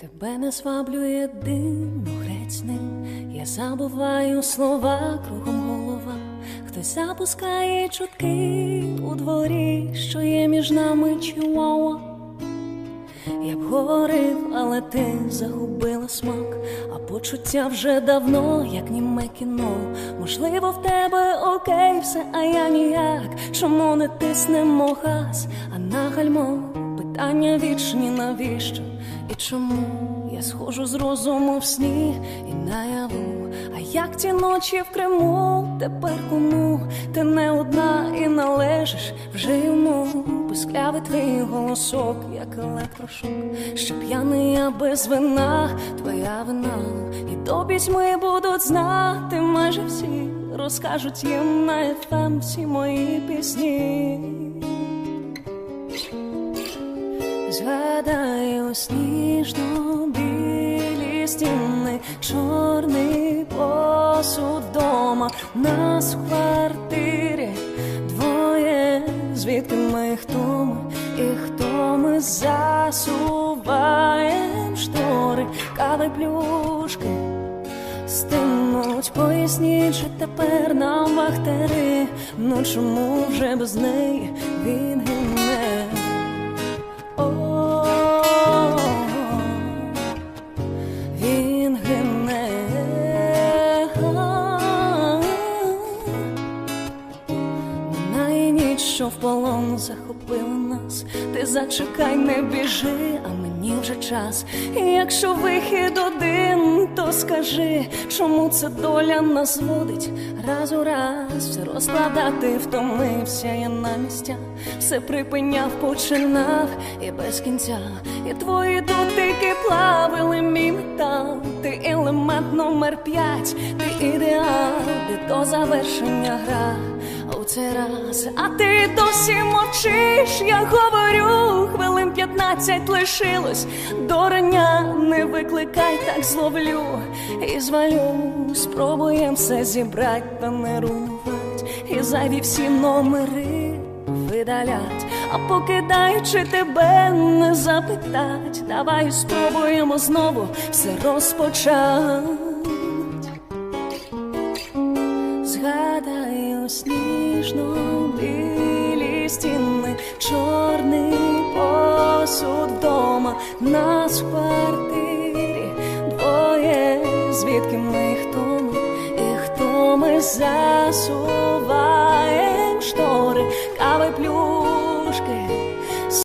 Тебе не сваблює дим, ну. Я забуваю слова кругом голова. Хтось запускає чутки у дворі, що є між нами чуауа. Я б говорив, але ти загубила смак, а почуття вже давно, як німе кіно. Можливо, в тебе окей, все, а я ніяк. Чому не тиснемо газ, а на питання вічні, навіщо? І чому я схожу з розуму в сні і наяву? А як ті ночі в Криму, тепер кому? Ти не одна і належиш вже йому Писклявий твій голосок, як електрошок, що п'яний я без вина, твоя вина, і до пісьми будуть знати майже всі, розкажуть їм на ефем всі мої пісні. Згадаю сніжно білі стіни, чорний посуд дома, нас в квартирі двоє, звідки ми хто ми, і хто ми? Засуваєм штори, кави плюшки. Стинуть, поясніть, чи тепер нам вахтери, ну чому вже без неї? Він що в полон захопила нас. Ти зачекай, не біжи, а мені вже час. І якщо вихід один, то скажи, чому це доля нас водить раз у раз, все розкладати втомився я на місця, все припиняв, починав і без кінця. І твої дотики плавили мій метал. Ти елемент номер п'ять, ти ідеал, де до завершення гра. А раз, а ти досі мовчиш, я говорю, хвилин п'ятнадцять лишилось. До рання, не викликай, так зловлю. І звалю, спробуєм все зібрать та не руйнувать, і зайві всі номери видалять, а покидаючи тебе, не запитать, давай спробуємо знову все розпочать. Сніжно білі стіни, чорний посуд вдома, нас в квартирі двоє, звідки ми хто ми, і хто ми засуваємо